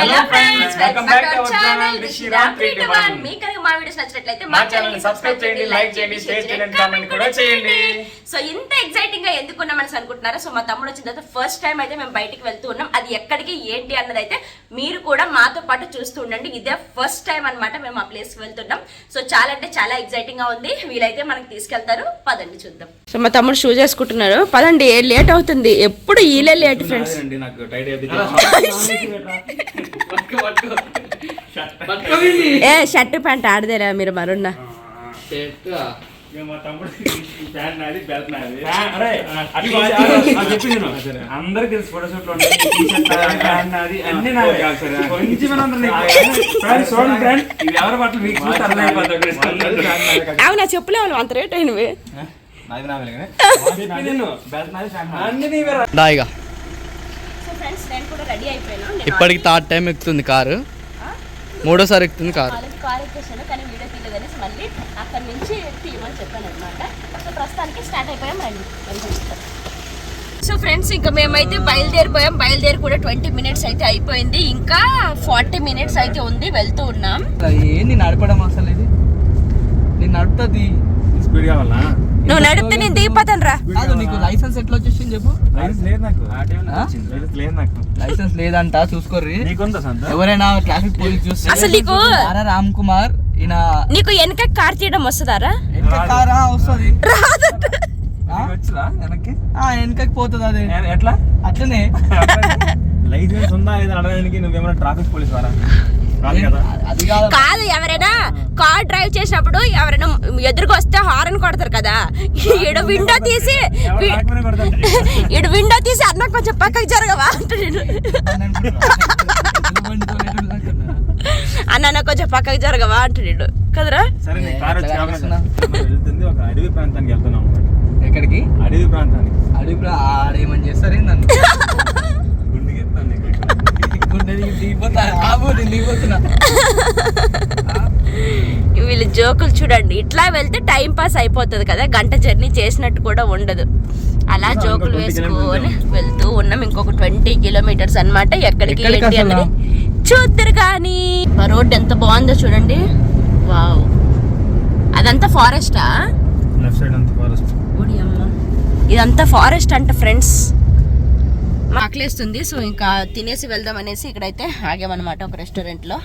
Hello friends welcome back to our channel Rishi Ram three two one మీకు కనుక మా videos నచ్చినట్లయితే మా ఛానల్ని సబ్స్క్రైబ్ చేయండి లైక్ చేయండి షేర్ చేయండి కామెంట్ కూడా చేయండి. సో ఇంత ఎక్సైటింగ్గా ఎందుకు ఉన్నామని అనుకుంటున్నారా? సో మా తమ్ముడు వచ్చిన తర్వాత ఫస్ట్ టైం అయితే మేము బయటికి వెళ్తూ ఉన్నాం. అది ఎక్కడికి ఏంటి అన్నది అయితే మీరు కూడా మాతో పాటు చూస్తూ ఉండండి. ఇదే ఫస్ట్ టైం అన్నమాట మేము ఆ ప్లేస్కి వెళ్తున్నాం. సో చాలా అంటే చాలా ఎక్సైటింగ్గా ఉంది. వీలైతే మనకి తీసుకెళ్తారు. పదండి చూద్దాం. సో మా తమ్ముడు షూ చేసుకుంటున్నారు. పదండి లేట్ అవుతుంది? ఎప్పుడు ఈలే లేట్ ఫ్రెండ్స్ అండి నాకు టైట్ ఏ షర్ట్ ప్యాంట్ ఆడదేరా మీరు మరున్న. నాది నాది అందరికి తెలుసు ఫోటో షూట్లో ప్యాంట్ నాది అన్ని నాది కొంచెం చూడండి ఫ్రెండ్ ఇది కూడా రెడీ అయిపోయాను? ఇప్పటికి థర్డ్ టైం ఎక్కుతుంది కారు. మూడోసారి ఎక్కుతుంది కారు. కాలేజ్ కార్ ఎక్కేసాను కానీ వీడియో మళ్ళీ అక్కడి నుంచి తీయమని చెప్పాను అనమాట సో ప్రస్తుతానికి స్టార్ట్ అయిపోయాం రండి. సో ఫ్రెండ్స్ ఇంకా మేమైతే బయలుదేరిపోయాం. బయలుదేరి కూడా ట్వంటీ మినిట్స్ అయితే అయిపోయింది. ఇంకా ఫార్టీ మినిట్స్ అయితే ఉంది వెళ్తూ ఉన్నాం. ఏంది నడపడం అసలు ఇది? నేను నడుపుతుంది స్పీడ్ కావాలా? నువ్వు నడిపితే నేను దిగిపోతాను రా. కాదు నీకు లైసెన్స్ ఎట్లా వచ్చేసింది చెప్పు? లైసెన్స్ లేదు నాకు. ఆ? లైసెన్స్ లేదు నాకు. లైసెన్స్ లేదంట చూసుకోర్రి. నీకుందా సంత? ఎవరైనా ట్రాఫిక్ పోలీస్ చూస్తే అసలు నీకు ఆరా రామ్ కుమార్ ఈయన నీకు వెనక కార్ తీయడం వస్తుందారా? ఎంత కారా? వస్తుంది. వచ్చిరా వెనక్కి? వెనకకి పోతుంది అది. ఎట్లా? అట్లనే. లైసెన్స్ ఉందా లేదా అడగడానికి? నువ్వేమైనా ట్రాఫిక్ పోలీస్ వారా కాదు ఎవరైనా కార్ డ్రైవ్ చేసినప్పుడు ఎవరైనా ఎదురుకు వస్తే హార్న్ కొడతారు కదా. ఈడు విండో తీసి. ఈడు విండో తీసి అన్న కొంచెం పక్కకి జరగవా? అనుకున్నా. అన్న అన్న కొంచెం పక్కకి జరగవా? అంటున్నాడు. కదరా? అడవి ప్రాంతానికి వెళ్తున్నాం. ఎక్కడికి? అడవి ప్రాంతానికి. అడుగురా ఆడేమని చేస్తారు నన్ను గుండెకి ఎత్తాను నీకు ఇక్కడ. గుండె దిగి దిగిపోతా బాబు నేను దిగిపోతున్నా వీళ్ళు జోకులు చూడండి. ఇట్లా వెళ్తే టైం పాస్ అయిపోతుంది కదా. గంట జర్నీ చేసినట్టు కూడా ఉండదు. అలా జోకులు 20 వేసుకొని వెళ్తూ. ఉన్నాం. ఇంకొక ట్వంటీ కిలోమీటర్స్ అన్నమాట. ఎక్కడికి ఏంటి? అన్నది చూద్దరు కానీ. ఆ రోడ్ ఎంత బాగుందో చూడండి. వావ్. అదంతా ఫారెస్టా? ఇదంతా ఫారెస్ట్ అంట ఫ్రెండ్స్. ఆకలేస్తుంది సో ఇంకా తినేసి వెళ్దాం అనేసి ఇక్కడైతే ఆగామన్నమాట ఒక రెస్టారెంట్లో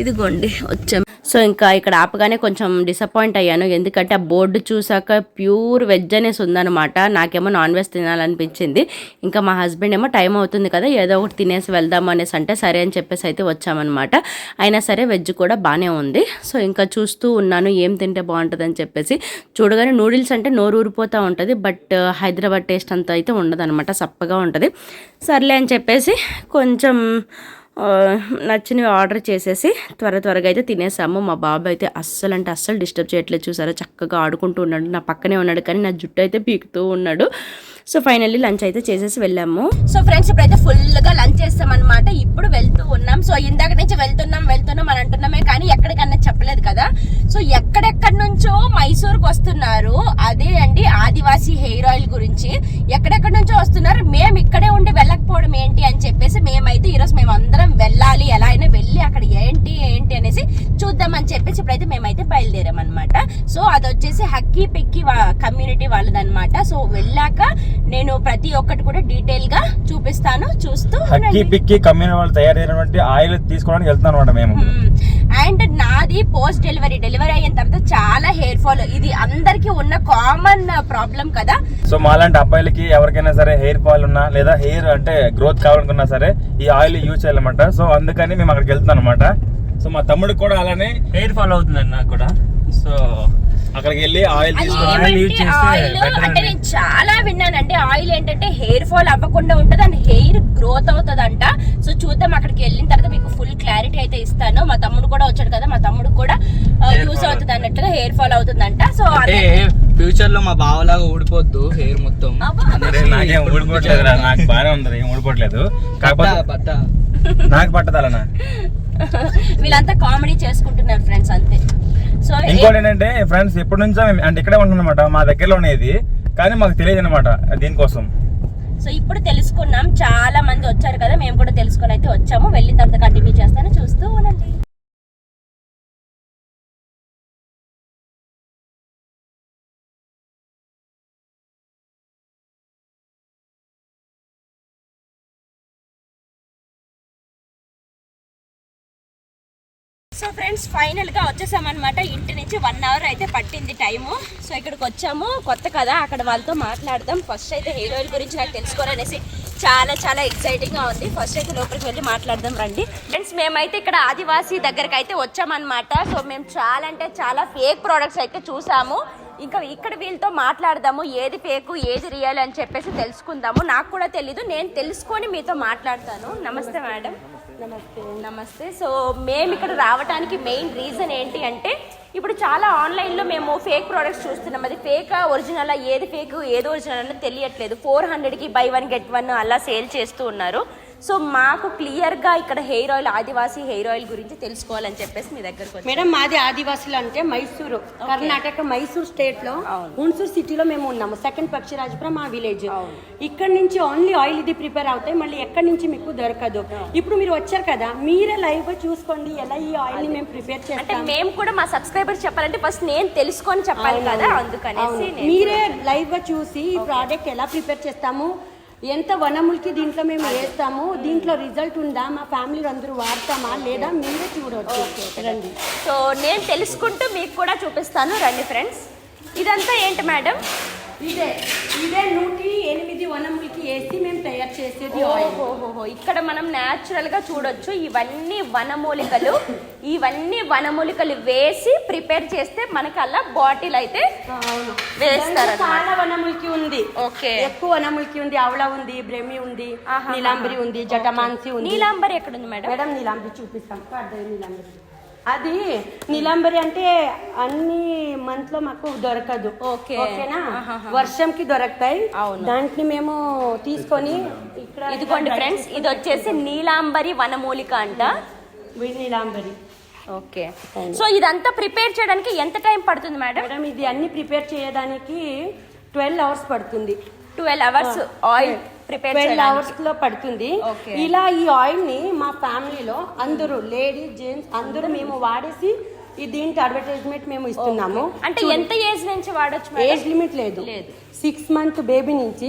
ఇదిగోండి వచ్చాం. సో ఇంకా ఇక్కడ ఆపగానే కొంచెం డిసప్పాయింట్ అయ్యాను. ఎందుకంటే ఆ బోర్డు చూసాక ప్యూర్ వెజ్ అనేసి ఉందన్నమాట. నాకేమో నాన్ వెజ్ తినాలనిపించింది. ఇంకా మా హస్బెండ్ ఏమో టైం అవుతుంది కదా ఏదో ఒకటి తినేసి వెళ్దాం అనేసి అంటే సరే అని చెప్పేసి అయితే వచ్చామన్నమాట. అయినా సరే వెజ్ కూడా బాగానే ఉంది. సో ఇంకా చూస్తూ ఉన్నాను ఏం తింటే బాగుంటుందని చెప్పేసి. చూడగానే నూడిల్స్ అంటే నోరు ఊరిపోతూ ఉంటుంది బట్ హైదరాబాద్ టేస్ట్ అంతా అయితే ఉండదు సప్పగా ఉంటుంది. సర్లే అని చెప్పేసి కొంచెం నచ్చినవి ఆర్డర్ చేసేసి త్వర త్వరగా అయితే తినేసాము. మా బాబు అయితే అస్సలు అంటే అస్సలు డిస్టర్బ్ చేయట్లేదు. చూసారా? చక్కగా ఆడుకుంటూ ఉన్నాడు. నా పక్కనే ఉన్నాడు కానీ నా జుట్టు అయితే పీకుతూ ఉన్నాడు. సో ఫైనల్లీ లంచ్ అయితే చేసేసి వెళ్ళాము. సో ఫ్రెండ్స్ ఇప్పుడైతే ఫుల్గా లంచ్ చేస్తాం అనమాట ఇప్పుడు వెళ్తూ ఉన్నాం. సో ఇందాక నుంచి వెళ్తున్నాం వెళ్తున్నాం అని అంటున్నామే కానీ ఎక్కడికన్నా చెప్పలేదు కదా. సో ఎక్కడెక్కడి నుంచో మైసూర్కి వస్తున్నారు. అదే అండి ఆదివాసీ హెయిర్ ఆయిల్ గురించి. ఎక్కడెక్కడి నుంచో వస్తున్నారు. మేము ఇక్కడే ఉండి వెళ్ళకపోవడం ఏంటి అని చెప్పేసి మేమైతే ఈరోజు మేము అందరం వెళ్ళాలి. ఎలా అయినా వెళ్ళి అక్కడ ఏంటి ఏంటి అనేసి చూద్దామని చెప్పేసి ఇప్పుడైతే మేమైతే బయలుదేరాం అనమాట సో అది వచ్చేసి హక్కీ పిక్కి కమ్యూనిటీ వాళ్ళదనమాట సో వెళ్ళాక నేను ప్రతి ఒక్కటి కూడా డీటెయిల్గా చూపిస్తాను చూస్తూ హక్కీ పిక్కి కమ్యూని వాళ్ళు తయారు చేయనటువంటి ఆయిల్ తీసుకోవడానికి వెళ్తాం అనమాట మేము. అండ్ నాది పోస్ట్ డెలివరీ. డెలివరీ అయిన తర్వాత చాలా హెయిర్ ఫాల్. ఇది అందరికీ ఉన్న కామన్ ప్రాబ్లం కదా. సో మాలాంటి అబ్బాయిలకి ఎవరికైనా సరే హెయిర్ ఫాల్ ఉన్నా లేదా హెయిర్ అంటే గ్రోత్ కావాలనుకున్నా సరే ఈ ఆయిల్ యూజ్ చేయాలన్నమాట. సో అందుకని మేము అక్కడికి వెళ్తాం అనమాట సో మా తమ్ముడికి కూడా అలానే హెయిర్ ఫాల్ అవుతుందండి నాకు కూడా. సో అక్కడికి వెళ్ళి ఆయిల్ అది అంటే అండి. నేను చాలా విన్నానంటే ఆయిల్ ఏంటంటే హెయిర్ ఫాల్ అవ్వకుండా ఉంటది అండ్ హెయిర్ గ్రోత్ అవుతుందంట. సో చూద్దాం అక్కడికి వెళ్ళిన తర్వాత మీకు ఫుల్ క్లారిటీ అయితే ఇస్తాను. మా తమ్ముడు కూడా వచ్చాడు కదా మా తమ్ముడు కూడా యూస్ అవుతుంది అన్నట్టుగా హెయిర్ ఫాల్ అవుతుందంట. సో అంటే ఫ్యూచర్లో మా బావలాగా ఊడిపోద్దు హెయిర్ మొత్తం. నాకేం ఊడిపోవట్లేదు నాకు బాగానే ఉంది ఏం ఊడిపోవట్లేదు కాకపోతే నాకు పట్టదు అలానా వీళ్ళంతా కామెడీ చేసుకుంటున్నారు ఫ్రెండ్స్ అంతే. సో ఇంకోటి ఏంటంటే ఫ్రెండ్స్ ఎప్పటి నుంచో మేము అంటే ఇక్కడే ఉంటున్నమాట మా దగ్గరలో ఉండేది కానీ మాకు తెలియదు అనమాట దీనికోసం. సో ఇప్పుడు తెలుసుకున్నాం చాలా మంది వచ్చారు కదా మేము కూడా తెలుసుకొని అయితే వచ్చాము. వెళ్ళిన తర్వాత కంటిన్యూ చేస్తాను చూస్తూ ఉండండి. సో ఫ్రెండ్స్ ఫైనల్గా వచ్చేసామన్నమాట. ఇంటి నుంచి వన్ అవర్ అయితే పట్టింది టైము. సో ఇక్కడికి వచ్చాము. కొత్త కదా అక్కడ వాళ్ళతో మాట్లాడదాం. ఫస్ట్ అయితే హీరోయిన్ గురించి నాకు తెలుసుకోవాలనేసి చాలా చాలా ఎక్సైటింగ్గా ఉంది. ఫస్ట్ అయితే లోపలికి వెళ్ళి మాట్లాడదాం రండి. ఫ్రెండ్స్ మేమైతే ఇక్కడ ఆదివాసీ దగ్గరికి అయితే వచ్చామన్నమాట. సో మేము చాలా అంటే చాలా ఫేక్ ప్రోడక్ట్స్ అయితే చూసాము. ఇంకా ఇక్కడ వీళ్ళతో మాట్లాడదాము ఏది ఫేక్ ఏది రియల్ అని చెప్పేసి తెలుసుకుందాము. నాకు కూడా తెలీదు నేను తెలుసుకొని మీతో మాట్లాడతాను. నమస్తే మేడం. నమస్తే. నమస్తే. సో మేము ఇక్కడ రావడానికి మెయిన్ రీజన్ ఏంటి అంటే ఇప్పుడు చాలా ఆన్లైన్లో మేము ఫేక్ ప్రోడక్ట్స్ చూస్తున్నాం. అది ఫేక్ ఒరిజినల్ ఏది ఫేక్ ఏది ఒరిజినల్ అని తెలియట్లేదు. ఫోర్ హండ్రెడ్కి బై వన్ గెట్ వన్ అలా సేల్ చేస్తూ ఉన్నారు. సో మాకు క్లియర్గా ఇక్కడ hair oil Adivasi hair oil గురించి తెలుసుకోవాలని చెప్పేసి మీ దగ్గరకు. మేడం మాది ఆదివాసులు అంటే మైసూరు కర్ణాటక మైసూర్ స్టేట్లో. హున్సూర్ సిటీలో మేము ఉన్నాము. సెకండ్ పక్షిరాజపురం మా విలేజ్ ఇక్కడ నుంచి ఓన్లీ ఆయిల్ ఇది ప్రిపేర్ అవుతాయి. మళ్ళీ ఎక్కడి నుంచి మీకు దొరకదు. ఇప్పుడు మీరు వచ్చారు కదా మీరే లైవ్గా చూసుకోండి. ఎలా ఈ ఆయిల్ని మేము ప్రిపేర్ అంటే చేస్తాం మేము కూడా మా సబ్స్క్రైబర్స్ చెప్పాలంటే ఫస్ట్ నేను తెలుసుకొని చెప్పాలి కదా. నేను- మీరే లైవ్గా చూసి ఈ ప్రోడక్ట్ ఎలా ప్రిపేర్ చేస్తాము ఎంత వనములకి దీంట్లో మేము వేస్తాము దీంట్లో రిజల్ట్ ఉందా? మా ఫ్యామిలీ అందరూ వాడతామా లేదా మీరే చూడవచ్చు రండి. సో నేను తెలుసుకుంటూ మీకు కూడా చూపిస్తాను. రండి ఫ్రెండ్స్ ఇదంతా ఏంటి మేడం ఇదే ఇదే నూటి ఎనిమిది వనములకి వేసి మేము తయారు చేసేది ఓహోహోహో ఇక్కడ మనం న్యాచురల్గా చూడొచ్చు ఇవన్నీ వనమూలికలు ఇవన్నీ వనమూలికలు వేసి ప్రిపేర్ చేస్తే మనకి అలా బాటిల్ అయితే వేస్తారు చాలా వనములకి ఉంది. ఓకే. ఎక్కువ వనములకి ఉంది ఆవళ ఉంది బ్రహ్మి ఉంది ఆహా. నీలాంబరి ఉంది జటమాన్సి ఉంది. నీలాంబరి ఎక్కడుంది మేడం? మేడం నీలాంబరి చూపిస్తాం. నీలాంబరి. అది నీలాంబరి అంటే అన్ని మంత్లో మాకు దొరకదు. ఓకే. ఓకేనా? ఆహాహా. వర్షంకి దొరుకుతాయి. అవును. దాంట్లో మేము తీసుకొని ఇక్కడ ఇదిగోండి ఫ్రెండ్స్ ఇది వచ్చేసి నీలాంబరి వనమూలిక అంట. నీలాంబరి. ఓకే. సో ఇదంతా ప్రిపేర్ చేయడానికి ఎంత టైం పడుతుంది మేడం? మేడం ఇది అన్ని ప్రిపేర్ చేయడానికి ట్వెల్వ్ అవర్స్ పడుతుంది. Twelve hours oil prepare twelve అవర్స్లో పడుతుంది. ఇలా ఈ ఆయిల్ని మా ఫ్యామిలీలో అందరూ లేడీస్ జెంట్స్ అందరూ మేము వాడేసి దీంట్లో అడ్వర్టైజ్మెంట్ మేము ఇస్తున్నాము. అంటే ఎంత ఏజ్ నుంచి వాడొచ్చు ఏజ్ లిమిట్ లేదు. సిక్స్ మంత్ బేబీ నుంచి.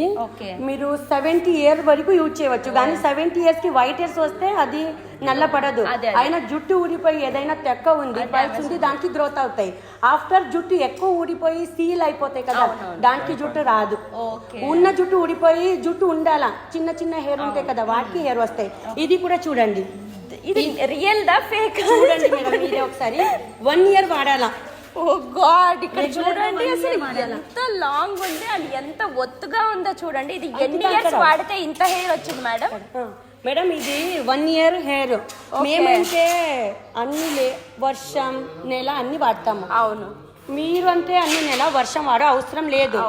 మీరు సెవెంటీ ఇయర్ వరకు యూజ్ చేయవచ్చు. కానీ సెవెంటీ ఇయర్స్కి వైట్ హెయిర్స్ వస్తే అది నల్ల పడదు. అయినా జుట్టు ఊడిపోయి ఏదైనా తెక్క ఉంది పల్స్ ఉంది దానికి గ్రోత్ అవుతాయి. ఆఫ్టర్ జుట్టు ఎక్కువ ఊడిపోయి సీల్ అయిపోతాయి కదా దానికి జుట్టు రాదు. ఉన్న జుట్టు ఊడిపోయి జుట్టు ఉండాలా? చిన్న చిన్న హెయిర్ ఉంటాయి కదా వాటికి హెయిర్ వస్తాయి. ఇది కూడా చూడండి. ఇది రియల్ దా ఫేక్ చూడండి మేడం మీరే ఒకసారి వన్ ఇయర్ వాడాలా ఓ గాడ్ ఇక్కడ చూడండి అసలు? ఎంత లాంగ్ ఉంది అది ఎంత ఒత్తుగా ఉందో చూడండి ఇది ఎన్ని. ఇయర్స్ వాడితే ఇంత హెయిర్ వచ్చింది మేడం మేడం ఇది వన్ ఇయర్ హెయిర్ మేమంటే అన్ని లే వర్షం నెల అన్ని వాడతాము అవును మీరు అంటే అన్ని నెల వర్షం వాడ అవసరం లేదు.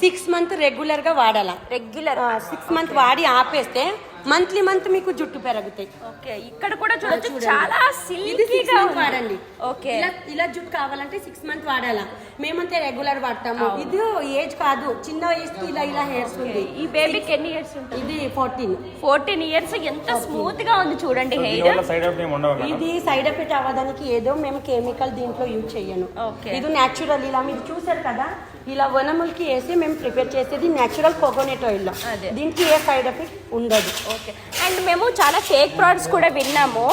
సిక్స్ మంత్ రెగ్యులర్గా వాడాలా రెగ్యులర్ సిక్స్ మంత్ వాడి ఆపేస్తే మంత్లీ మంత్ మీకు జుట్టు పెరుగుతాయి. ఓకే ఇక్కడ కూడా చూడొచ్చు. చూడండి. చాలా సిల్కీగా మంత్ వాడండి. ఓకే. ఇలా ఇలా జుట్టు కావాలంటే సిక్స్ మంత్ వాడాలా. మేమంతే రెగ్యులర్ వాడతాము. ఇది ఏజ్ కాదు. చిన్న ఏజ్కి ఇలా ఇలా హెయిర్స్ ఉంది ఈ బేబీకి ఎన్ని ఇయర్స్ ఉంటుంది ఇది ఫోర్టీన్ ఫోర్టీన్ ఇయర్స్ ఎంత స్మూత్గా ఉంది చూడండి హెయిర్ ఇది సైడ్ ఎఫెక్ట్ అవ్వడానికి ఏదో మేము కెమికల్ దీంట్లో యూజ్ చేయను. ఇది న్యాచురల్ ఇలా మీరు చూసారు కదా? ఇలా వనములకి వేసి మేము ప్రిపేర్ చేసేది న్యాచురల్ కోకోనట్ ఆయిల్లో దీనికి ఏ సైడ్ ఎఫెక్ట్ ఉండదు. ఓకే. అండ్ మేము చాలా ఫేక్ ప్రోడక్ట్స్ కూడా విన్నాము.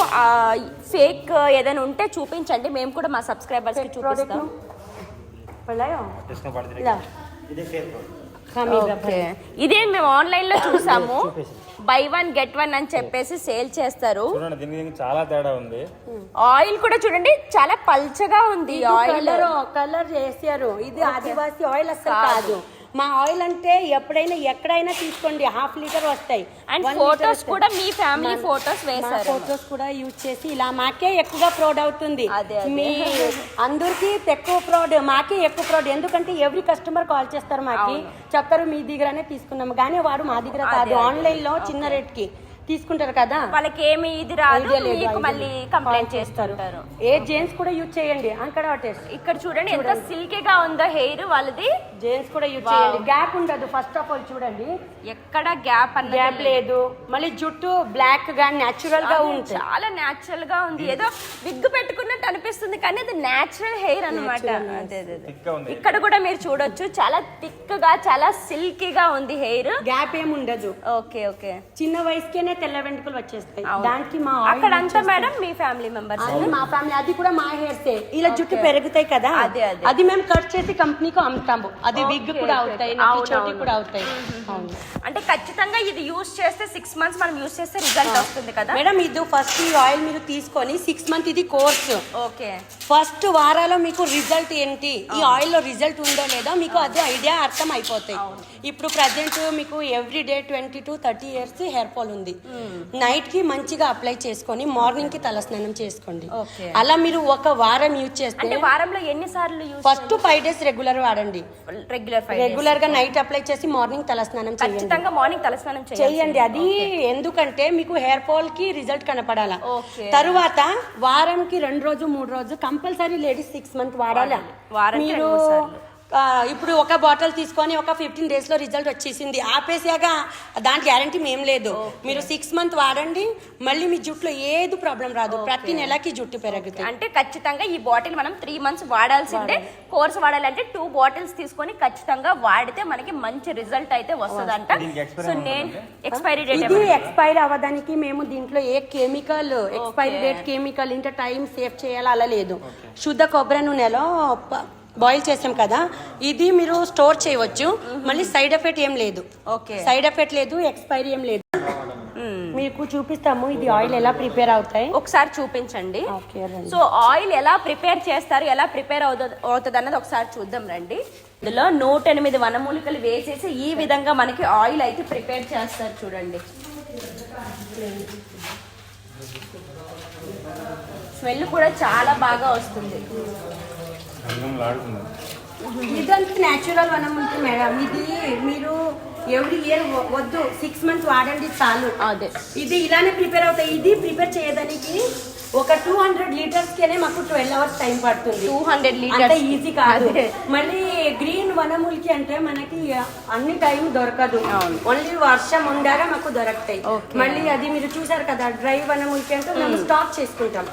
ఫేక్ ఏదైనా ఉంటే చూపించండి. మేము కూడా మా సబ్స్క్రైబర్స్ చూపిస్తాం. ఇదే ఫేక్ ప్రోడక్ట్ ఓకే. ఇదే మేము ఆన్లైన్లో చూసాము బై వన్ గెట్ వన్ అని చెప్పేసి సేల్ చేస్తారు. చూడండి దీనికి దీనికి చాలా తేడా ఉంది. ఆయిల్ కూడా చూడండి చాలా పల్చగా ఉంది ఈ ఆయిల్ కలర్ కలర్ చేశారు. ఇది ఆదివాసి ఆయిల్ అసలు కాదు. మా ఆయిల్ అంటే ఎప్పుడైనా ఎక్కడైనా తీసుకోండి హాఫ్ లీటర్ వస్తాయి. And photos. కూడా మీ ఫ్యామిలీ ఫోటోస్ మా వేశారు ఫోటోస్ కూడా యూజ్ చేసి ఇలా మాకే ఎక్కువ ప్రౌడ్ అవుతుంది. మీ అందరికి ఎక్కువ ప్రౌడ్ మాకే ఎక్కువ ప్రౌడ్ ఎందుకంటే ఎవ్రీ కస్టమర్ కాల్ చేస్తారు మాకి. చెప్తారు మీ దగ్గరనే తీసుకున్నాము. కానీ వాడు మా దగ్గర కాదు. ఆన్లైన్లో చిన్న రేట్కి తీసుకుంటారు కదా? వాళ్ళకి ఏమి ఇది రాదు మీకు మళ్ళీ. కంప్లైంట్ చేస్తారు. ఏ జెంట్స్ కూడా యూజ్ చేయండి అక్కడ టెస్ట్ ఇక్కడ చూడండి ఎంత సిల్కీగా ఉందో హెయిర్ వాళ్ళది. జెంట్స్ కూడా యూజ్. చేయండి. గ్యాప్ ఉండదు ఫస్ట్ ఆఫ్ ఆల్ చూడండి. ఎక్కడ గ్యాప్ అన్నది గ్యాప్ లేదు. మళ్ళీ జుట్టు బ్లాక్గా న్యాచురల్గా ఉంటుంది చాలా న్యాచురల్గా ఉంది. ఏదో విగ్ పెట్టుకున్నట్టు అనిపిస్తుంది కానీ అది న్యాచురల్ హెయిర్ అన్నమాట. అదే అదే అదే. థిక్గా ఉంది. ఇక్కడ కూడా మీరు చూడొచ్చు చాలా థిక్గా చాలా సిల్కీగా ఉంది హెయిర్ గ్యాప్ ఏమి ఉండదు. ఓకే ఓకే చిన్న వయసుకేనే తెల్ల వెంట్రుకలు వచ్చేస్తాయి. దానికి మా అక్కడ అంతా. మేడం మీ ఫ్యామిలీ మెంబర్స్ మా ఫ్యామిలీ అది కూడా మా హెయిర్సే ఇలా జుట్టు పెరుగుతాయి కదా. అదే, అదే. అది మేము కట్ చేసి కంపెనీకి అమ్ముతాము. అది విగ్ కూడా. అవుతాయి చోటి. కూడా అవుతాయి. అంటే ఖచ్చితంగా ఇది యూస్ చేస్తే సిక్స్ మంత్స్ మనం యూస్ చేస్తే రిజల్ట్ వస్తుంది కదా? మేడం ఇది ఫస్ట్ ఈ ఆయిల్ మీరు తీసుకొని సిక్స్ మంత్ ఇది కోర్స్ ఓకే ఫస్ట్ వారాలో మీకు రిజల్ట్ ఏంటి? ఈ ఆయిల్లో రిజల్ట్ ఉందో లేదో మీకు అదే ఐడియా అర్థం అయిపోతాయి ఇప్పుడు ప్రజెంట్ మీకు every day twenty two thirty years hair fall ఉంది. నైట్కి మంచిగా అప్లై చేసుకొని మార్నింగ్కి తలస్నానం చేసుకోండి. అలా మీరు ఒక వారం యూజ్ చేస్తే వారంలో ఎన్ని సార్లు use first five days regular వాడండి. రెగ్యులర్ రెగ్యులర్గా నైట్ అప్లై చేసి మార్నింగ్ తలస్నానం చేయండి. ఖచ్చితంగా మార్నింగ్ తలస్నానం చెయ్యండి అది ఎందుకంటే మీకు హెయిర్ ఫాల్కి రిజల్ట్ కనపడాలా. తరువాత వారంకి రెండు రోజు మూడు రోజు కంపల్సరీ లేడీస్ సిక్స్ మంత్ వాడాలా. మీరు ఇప్పుడు ఒక బాటిల్ తీసుకొని ఒక ఫిఫ్టీన్ డేస్లో రిజల్ట్ వచ్చేసింది. ఆపేసాక దాని గ్యారంటీ మేం లేదు. మీరు సిక్స్ మంత్ వాడండి మళ్ళీ మీ జుట్టులో ఏది ప్రాబ్లం రాదు. ప్రతి నెలకి జుట్టు పెరుగుతాయి. అంటే ఖచ్చితంగా ఈ బాటిల్ మనం త్రీ మంత్స్ వాడాల్సిందే. కోర్స్ వాడాలంటే టూ బాటిల్స్ తీసుకొని ఖచ్చితంగా వాడితే మనకి మంచి రిజల్ట్ అయితే వస్తుందంట. సో నేను ఎక్స్పైరీ డేట్ ఇది ఎక్స్పైర్ అవ్వడానికి మేము దీంట్లో ఏ కెమికల్ ఎక్స్పైరీ డేట్ కెమికల్ ఇంత టైం సేవ్ చేయాలి అలా లేదు. శుద్ధ కొబ్బరి నూనెలో బాయిల్ చేసాం కదా ఇది మీరు స్టోర్ చేయవచ్చు. మళ్ళీ సైడ్ ఎఫెక్ట్ ఏం లేదు. ఓకే. సైడ్ ఎఫెక్ట్ లేదు ఎక్స్పైరీ ఏం లేదు. మీకు చూపిస్తాము ఇది ఆయిల్ ఎలా ప్రిపేర్ అవుతాయి. ఒకసారి చూపించండి. సో ఆయిల్ ఎలా ప్రిపేర్ చేస్తారు ఎలా ప్రిపేర్ అవుతుంది అన్నది ఒకసారి చూద్దాం రండి. ఇందులో నూట ఎనిమిది వనమూలికలు వేసేసి ఈ విధంగా మనకి ఆయిల్ అయితే ప్రిపేర్ చేస్తారు చూడండి. స్మెల్ కూడా చాలా బాగా వస్తుంది. ఇదంతా న్యాచురల్ వనం ఉంటుంది మేడం ఇది మీరు ఎవ్రీ ఇయర్ వద్దు సిక్స్ మంత్స్ వాడండి చాలు. అదే. ఇది ఇలానే ప్రిపేర్ అవుతాయి ఇది ప్రిపేర్ చేయడానికి ఒక టూ హండ్రెడ్ లీటర్స్ కేనే మాకు ట్వెల్వ్ అవర్స్ టైం పడుతుంది. 200 అంటే లీటర్స్ ఈజీ కాదు. మళ్ళీ గ్రీన్ వనమూలికి అంటే మనకి అన్ని టైం దొరకదు. ఓన్లీ వర్షం ఉండాక మాకు దొరుకుతాయి. మళ్ళీ అది మీరు చూసారు కదా డ్రై వనమూలికి అంటే మేము స్టాక్ చేసుకుంటాం.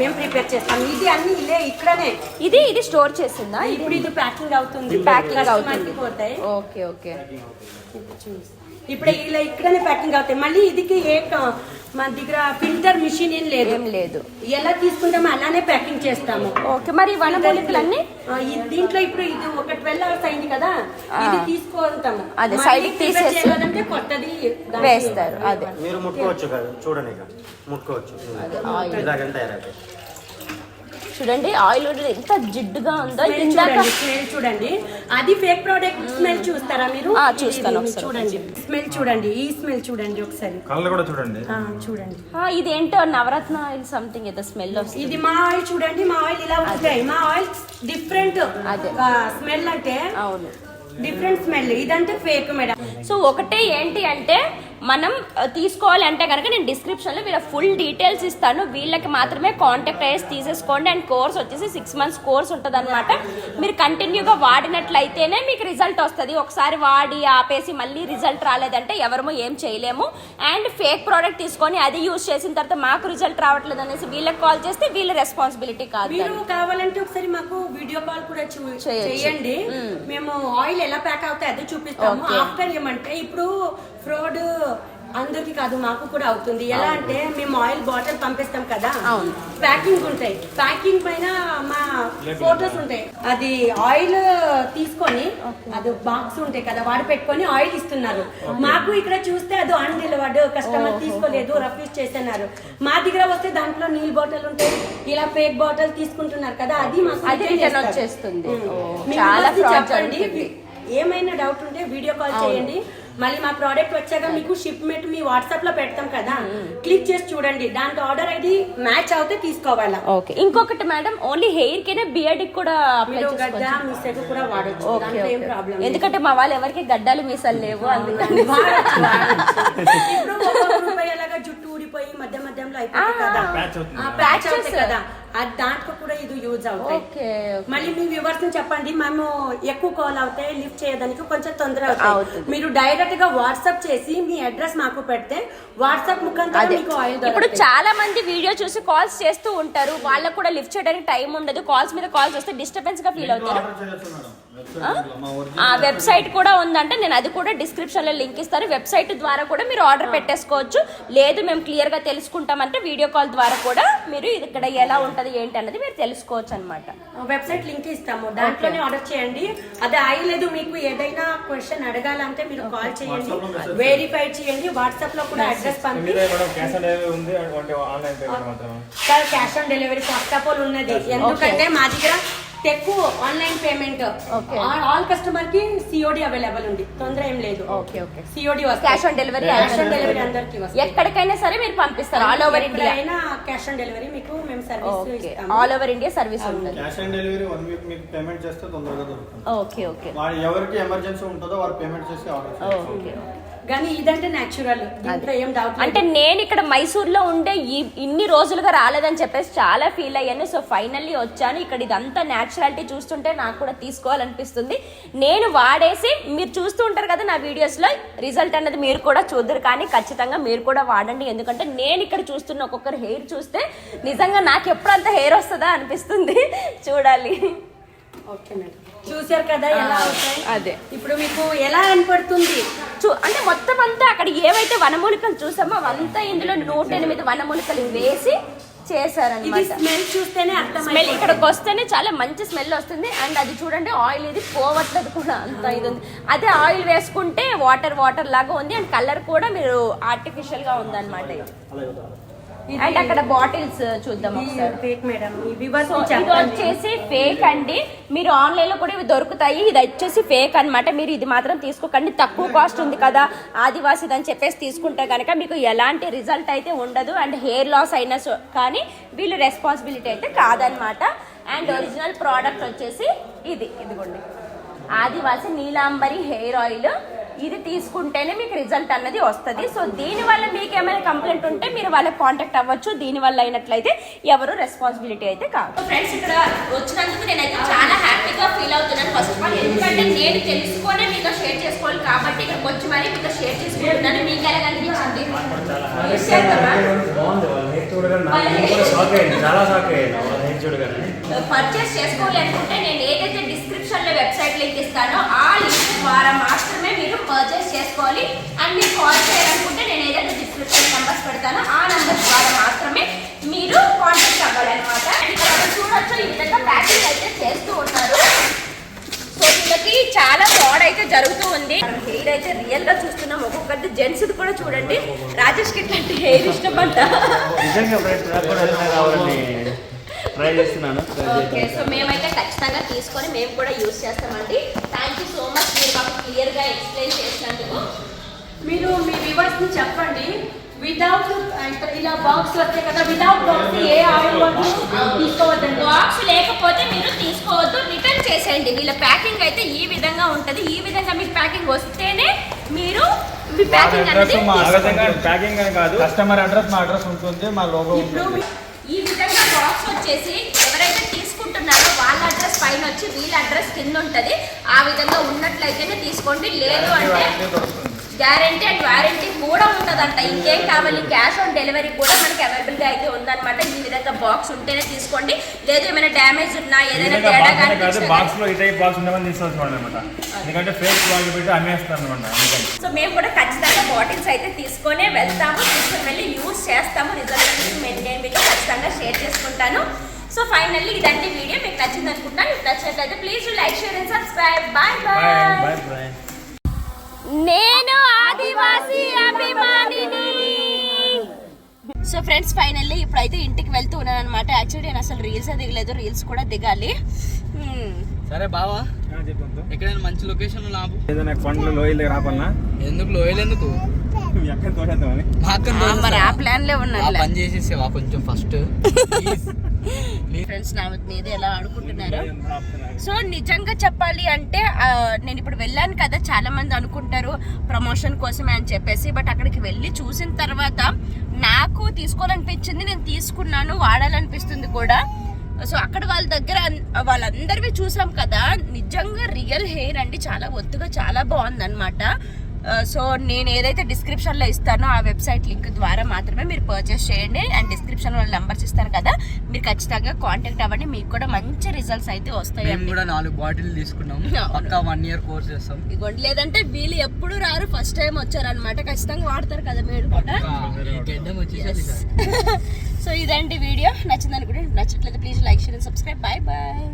మేము ప్రిపేర్ చేస్తాం. ఇది అన్ని ఇలే ఇక్కడనే. ఇది ఇది స్టోర్ చేసిందా ఇప్పుడు ఇది? ప్యాకింగ్ అవుతుంది. ప్యాకింగ్ అవుతుంది. పోతాయి. Okay okay. ఇప్పుడు ఇలా ఇక్కడనే ప్యాకింగ్ అవుతాయి. మళ్ళీ ఇదికి ఏ మన దగ్గర ఫిల్టర్ మిషన్ ఏం లేదు. ఏం లేదు. ఎలా తీసుకుంటామో అలానే ప్యాకింగ్ చేస్తాము. ఓకే మరి వనమూలికలన్నీ ఆ, ఈ- దీంట్లో ఇప్పుడు ఇది ఒక ట్వెల్వ్ అవర్స్ అయింది కదా ఇది తీసుకుంటాము. అదే, మళ్ళీ side కి prepare తీసేసి చేయాలంటే కొత్తది వేస్తారు అదే. మీరు ముట్టుకోవచ్చు కదా చూడండి ఇక. ముట్టుకోవచ్చు. ఇలాగంటే చూడండి ఆయిల్ ఎంత జిడ్డుగా ఉందో స్మెల్ చూడండి అది ఫేక్ ప్రోడక్ట్ స్మెల్ చూస్తారా మీరు? ఆ, చూస్తాను. చూడండి. స్మెల్ చూడండి ఈ స్మెల్ చూడండి ఒకసారి. కళ్ళు కూడా చూడండి. ఆ, చూడండి. ఆ, ఇదేంటో నవరత్న ఆయిల్ సంథింగ్ ఏదో స్మెల్ వస్తుంది. ఇది మా ఆయిల్ చూడండి మా ఆయిల్ ఇలా ఉంటాయి. మా ఆయిల్ డిఫరెంట్. స్మెల్ అంటే అవును. డిఫరెంట్ స్మెల్ ఇదంటే ఫేక్ మేడం సో ఒకటే ఏంటి అంటే మనం ఆ, తీసుకోవాలి అంటే కనుక నేను డిస్క్రిప్షన్లో వీళ్ళ ఫుల్ డీటెయిల్స్ ఇస్తాను. వీళ్ళకి మాత్రమే కాంటాక్ట్ అయ్యేసి తీసేసుకోండి. అండ్ కోర్స్ వచ్చేసి సిక్స్ మంత్స్ కోర్స్ ఉంటుంది అనమాట మీరు కంటిన్యూగా వాడినట్లయితేనే మీకు రిజల్ట్ వస్తుంది. ఒకసారి వాడి ఆపేసి మళ్ళీ రిజల్ట్ రాలేదంటే ఎవరము ఏం చేయలేము. అండ్ ఫేక్ ప్రోడక్ట్ తీసుకొని అది యూజ్ చేసిన తర్వాత మాకు రిజల్ట్ రావట్లేదు అనేసి వీళ్ళకి కాల్ చేస్తే వీళ్ళ రెస్పాన్సిబిలిటీ కాదు మీరు. కావాలంటే ఒకసారి మాకు వీడియో కాల్ కూడా. చేయండి. మేము. ఆయిల్ ఎలా ప్యాక్ అవుతాయి అదే చూపిస్తాము. ఆఫ్టర్ ఏమంటే ఇప్పుడు ఫ్రాడ్ అందరికి కాదు మాకు కూడా అవుతుంది. ఎలా అంటే మేము ఆయిల్ బాటిల్ పంపిస్తాం కదా. ప్యాకింగ్ ఉంటాయి. ప్యాకింగ్ పైన మా ఫోటోస్ ఉంటాయి. అది ఆయిల్ తీసుకొని అది బాక్స్ ఉంటాయి కదా వాడు పెట్టుకొని ఆయిల్ ఇస్తున్నారు. మాకు ఇక్కడ చూస్తే అది అన్డెలివర్డ్ కస్టమర్ తీసుకోలేదు రఫ్యూజ్ చేస్తున్నారు మా దగ్గర వస్తే దాంట్లో నీల్ బాటిల్ ఉంటాయి. ఇలా ఫేక్ బాటిల్ తీసుకుంటున్నారు కదా అది మాకు. వచ్చేస్తుంది చెప్పండి. ఏమైనా డౌట్ ఉంటే వీడియో కాల్ చేయండి. మళ్ళీ మా ప్రోడక్ట్ వచ్చాక మీకు షిప్మెంట్ మీ వాట్సాప్లో పెడతాం కదా. క్లిక్ చేసి చూడండి. దాంట్లో ఆర్డర్ ఐడి మ్యాచ్ అవుతే తీసుకోవాలా. ఓకే ఇంకొకటి మేడం ఓన్లీ హెయిర్ కేనే బియర్డ్ కూడా గడ్డ కూడా వాడచ్చు. ఎందుకంటే మా వాళ్ళు ఎవరికి గడ్డాలు మీసాలు లేవు అందుకని. ఇప్పుడు జుట్టు ఊడిపోయి మధ్య మధ్యలో అయిపోతుంది కదా? అవుతుంది. ఆ ప్యాచ్ కదా? ఆ దాంట్లో కూడా ఇది యూజ్ అవుతాయి. ఓకే మళ్ళీ మీ వ్యూవర్స్ని చెప్పండి మేము ఎక్కువ కాల్ అవుతాయి లిఫ్ట్ చేయడానికి కొంచెం తొందర అవుతుంది అవుతుంది. మీరు డైరెక్ట్గా వాట్సాప్ చేసి మీ అడ్రస్ మాకు పెడితే వాట్సాప్ ముఖాంతరం అదే. మీకు ఇప్పుడు చాలా మంది వీడియో చూసి కాల్స్ చేస్తూ ఉంటారు. వాళ్ళకు కూడా లిఫ్ట్ చేయడానికి టైం ఉండదు. కాల్స్ మీద కాల్స్ వస్తే డిస్టర్బెన్స్గా ఫీల్ అవుతారు. ఆ? వెబ్సైట్. కూడా ఉందంటే నేను అది కూడా డిస్క్రిప్షన్లో లింక్ ఇస్తాను. వెబ్సైట్ ద్వారా కూడా మీరు ఆర్డర్ పెట్టేసుకోవచ్చు. లేదు మేము క్లియర్గా తెలుసుకుంటామంటే వీడియో కాల్ ద్వారా కూడా మీరు ఇది ఇక్కడ ఎలా ఉంటది ఏంటి అన్నది మీరు తెలుసుకోవచ్చు అనమాట వెబ్సైట్ లింక్ ఇస్తాము. దాంట్లోనే ఆర్డర్ చేయండి. అదే ఆయిల్ లేదు మీకు ఏదైనా క్వశ్చన్ అడగాలంటే మీరు కాల్ చేయండి. వెరిఫై చేయండి. వాట్సాప్లో కూడా అడ్రస్ పంపి. మీద మేడం క్యాష్ ఆన్ డెలివరీ ఉంది? అంటే ఆన్లైన్ పేమెంట్ మాత్రం sir cash on delivery first of all ఉన్నది. ఎందుకంటే మా దగ్గర ఎక్కువ ఆన్లైన్ పేమెంట్. ఆల్ కస్టమర్కి సిఓడి అవైలబుల్ ఉంది. తొందర ఏం లేదు. Okay okay COD cash on delivery cash on delivery అందరికి వస్తుంది ఎక్కడికైనా సరే మీరు పంపిస్తారు. ఆల్ ఓవర్ ఇండియా ఎక్కడైనా క్యాష్ ఆన్ డెలివరీ మీకు మేము service all over India service ఉంటుంది. Cash on delivery one week మీకు పేమెంట్ చేస్తే తొందరగా దొరుకుతుంది. ఓకే ఓకే ఎవరికి ఎమర్జెన్సీ ఉంటుందో వారు పేమెంట్ చేసి ఆర్డర్ ఓకే కానీ ఇదంటే న్యాచురల్ దీంట్లో ఏం డౌట్ అంటే నేను ఇక్కడ మైసూర్లో ఉండే ఈ ఇన్ని రోజులుగా రాలేదని చెప్పేసి చాలా ఫీల్ అయ్యాను. సో ఫైనల్లీ వచ్చాను. ఇక్కడ ఇదంతా న్యాచురాలిటీ చూస్తుంటే నాకు కూడా తీసుకోవాలనిపిస్తుంది. నేను వాడేసి మీరు చూస్తూ ఉంటారు కదా నా వీడియోస్లో రిజల్ట్ అన్నది మీరు కూడా చూద్దరు. కానీ ఖచ్చితంగా మీరు కూడా వాడండి. ఎందుకంటే నేను ఇక్కడ చూస్తున్న ఒక్కొక్కరు హెయిర్ చూస్తే నిజంగా నాకు ఎప్పుడు అంత హెయిర్ వస్తుందా అనిపిస్తుంది. చూడాలి. Okay madam. చూసారు కదా ఎలా అవుతాయి? అదే. ఇప్పుడు మీకు ఎలా కనపడుతుంది చూ అంటే మొత్తం అంతా అక్కడ ఏవైతే వనమూలికలు చూసామో అవంతా ఇందులో నూట ఎనిమిది వనమూలికలు వేసి చేశారనమాట. స్మెల్ చూస్తేనే అర్థం స్మెల్ ఇక్కడికి వస్తేనే చాలా మంచి స్మెల్ వస్తుంది. అండ్ అది చూడండి ఆయిల్ ఇది పోవట్లేదు కూడా అంత ఇది ఉంది. అదే ఆయిల్ వేసుకుంటే వాటర్ వాటర్ లాగా ఉంది. అండ్ కలర్ కూడా మీరు ఆర్టిఫిషియల్గా ఉందన్నమాట ఇది. అండ్ అక్కడ బాటిల్స్ చూద్దాం ఫేక్ మేడం వివర్స్ సో ఇది వచ్చేసి ఫేక్ అండి. మీరు ఆన్లైన్లో కూడా ఇవి దొరుకుతాయి. ఇది వచ్చేసి ఫేక్ అన్నమాట. మీరు ఇది మాత్రం తీసుకోకండి. తక్కువ కాస్ట్ ఉంది కదా ఆదివాసి అని చెప్పేసి తీసుకుంటే కనుక మీకు ఎలాంటి రిజల్ట్ అయితే ఉండదు. అండ్ హెయిర్ లాస్ అయినా సో- కానీ వీళ్ళు రెస్పాన్సిబిలిటీ అయితే కాదనమాట అండ్ ఒరిజినల్ ప్రోడక్ట్ వచ్చేసి ఇది. ఇదిగోండి. ఆదివాసి నీలాంబరి హెయిర్ ఆయిల్ ఇది తీసుకుంటేనే మీకు రిజల్ట్ అన్నది వస్తుంది. సో దీని వల్ల మీకు ఏమైనా కంప్లైంట్ ఉంటే మీరు వాళ్ళకి కాంటాక్ట్ అవ్వచ్చు. దీని వల్ల అయినట్లయితే ఎవరు రెస్పాన్సిబిలిటీ అయితే కాదు. ఫ్రెండ్స్ ఇక్కడ వచ్చినందుకు నేనైతే చాలా హ్యాపీగా ఫీల్ అవుతున్నాను. ఫస్ట్ ఆఫ్ ఆల్ ఎందుకంటే నేను తెలుసుకొని మీతో షేర్ చేసుకోవాలి కాబట్టి ఇక్కడికి వచ్చి మరి మీతో షేర్ చేసుకుంటున్నాను. మీకు ఎలా కనిపించింది పర్చేస్ చేసుకోవాలి అనుకుంటే నేను ఏదైతే వెబ్సైట్ లింక్ ఇస్తాను. ఆ లింక్ ద్వారా మాత్రమే మీరు పర్చేస్ చేసుకోవాలి. అండ్ మీరు కాల్ చేయాలనుకుంటే నేను ఏదైతే డిస్క్రిప్షన్ నెంబర్స్ పెడతానో ఆ నెంబర్ ద్వారా మాత్రమే మీరు కాంటాక్ట్ అవ్వాలి అనమాట ఇక్కడ చూడొచ్చు ఈ విధంగా ప్యాకింగ్ అయితే చేస్తూ ఉన్నారు సో వీళ్ళకి చాలా ఫ్రాడ్ అయితే జరుగుతూ ఉంది. హెయిర్ అయితే రియల్గా చూస్తున్నాం. ఒక్కొక్కటి జెంట్స్ కూడా చూడండి. రాజేష్కి ఇట్లాంటి హెయిర్ ఇష్టం అంట ట్రై చేస్తున్నాను. ఓకే సో మేమైతే ఖచ్చితంగా తీసుకొని మేము కూడా యూస్ చేస్తామండి. థ్యాంక్ యూ సో మచ్ మీరు మాకు క్లియర్గా ఎక్స్ప్లెయిన్ చేసినందుకు. మీరు మీ వివర్స్ని చెప్పండి. వితౌట్ ఇలా బాక్స్ వస్తాయి కదా వితౌట్ బాక్స్ ఏ ఆయిల్ తీసుకోవద్దండి. బాక్స్ లేకపోతే మీరు తీసుకోవద్దు. రిటర్న్ చేసేయండి. వీళ్ళ ప్యాకింగ్ అయితే ఈ విధంగా ఉంటుంది. ఈ విధంగా మీకు ప్యాకింగ్ వస్తేనే మీరు మీ ప్యాకింగ్ అనేది ప్యాకింగ్ అని కాదు. కస్టమర్ అడ్రస్ మా అడ్రస్ ఉంటుంది. మా లోగో ఇప్పుడు ఉంటుంది. మీ- ఈ విధంగా బాక్స్ వచ్చేసి ఎవరైతే తీసుకుంటున్నారో వాళ్ళ అడ్రస్ పైన వచ్చి వీళ్ళ అడ్రస్ కింద ఉంటుంది. ఆ విధంగా ఉన్నట్లయితేనే తీసుకోండి. లేదు అంటే గ్యారంటీ అండ్ వారంటీ కూడా ఉంటదంట. ఇంకేం కావాలి? క్యాష్ ఆన్ డెలివరీ కూడా మనకి అవైలబుల్గా అయితే ఉందన్నమాట. ఈ విధంగా బాక్స్ ఉంటేనే తీసుకోండి. లేదు ఏమైనా డ్యామేజ్ ఉన్నా ఏదైనా తేడా కనిపించినా బాక్స్లో ఈ టైప్ బాక్స్ ఉండమని తీసుకోవచ్చు అనమాట ఎందుకంటే ఫేక్ క్వాలిటీ పెట్టి అమ్మేస్తాను అనమాట సో మేము కూడా ఖచ్చితంగా బాటిల్స్ అయితే తీసుకొనే వెళ్తాము. తీసుకొని వెళ్ళి యూజ్ చేస్తాము. రిజల్ట్ నేను మీతో ఖచ్చితంగా షేర్ చేసుకుంటాను. సో ఫైనల్లీ ఇదంటే వీడియో. మీకు నచ్చింది అనుకుంటాను మీకు నచ్చినట్లయితే please like share and subscribe bye bye bye నేను ఆదివాసి అభిమానిని. సో ఫ్రెండ్స్ ఫైనల్లీ ఇప్పుడైతే ఇంటికి వెళ్తూ ఉన్నాను అనమాట యాక్చువల్లీ నేను అసలు రీల్స్ దిగలేదు రీల్స్ కూడా దిగాలి. సరే బావా ఎక్కడైనా మంచి లొకేషన్ లాభం ఏదైనా కొండలు లోయల దగ్గర ఆపాలనా? ఎందుకు లోయలు ఎందుకు? మా? ప్లాన్లో ఆ ఉన్నారు పని చేసేసేవా కొంచెం ఫస్ట్ ఫ్రెండ్స్ నా మీద ఎలా ఆడుకుంటున్నారు. సో నిజంగా చెప్పాలి అంటే నేను ఇప్పుడు వెళ్ళాను కదా చాలా మంది అనుకుంటారు ప్రమోషన్ కోసమే అని చెప్పేసి బట్ అక్కడికి వెళ్ళి చూసిన తర్వాత నాకు తీసుకోవాలనిపించింది నేను తీసుకున్నాను వాడాలనిపిస్తుంది కూడా. సో అక్కడ వాళ్ళ దగ్గర వాళ్ళందరివి చూసాం కదా నిజంగా రియల్ హెయిర్ అండి చాలా ఒత్తుగా చాలా బాగుంది అనమాట సో నేను ఏదైతే డిస్క్రిప్షన్లో ఇస్తానో ఆ వెబ్సైట్ లింక్ ద్వారా మాత్రమే మీరు పర్చేస్ చేయండి. అండ్ డిస్క్రిప్షన్ వాళ్ళ నెంబర్స్ ఇస్తారు కదా మీరు ఖచ్చితంగా కాంటాక్ట్ అవ్వండి. మీకు కూడా మంచి రిజల్ట్స్ అయితే మేము వస్తాయండి కూడా నాలుగు బాటిల్ తీసుకున్నాం. పక్కా వన్ ఇయర్ కోర్స్ చేస్తాం. ఇదిగోండి లేదంటే వీళ్ళు ఎప్పుడు రారు. ఫస్ట్ టైం వచ్చారనమాట ఖచ్చితంగా వాడతారు కదా మీరు కూడా. సో ఇదండి వీడియో. నచ్చింది అనుకుంటే నచ్చట్లేదు please like share subscribe bye bye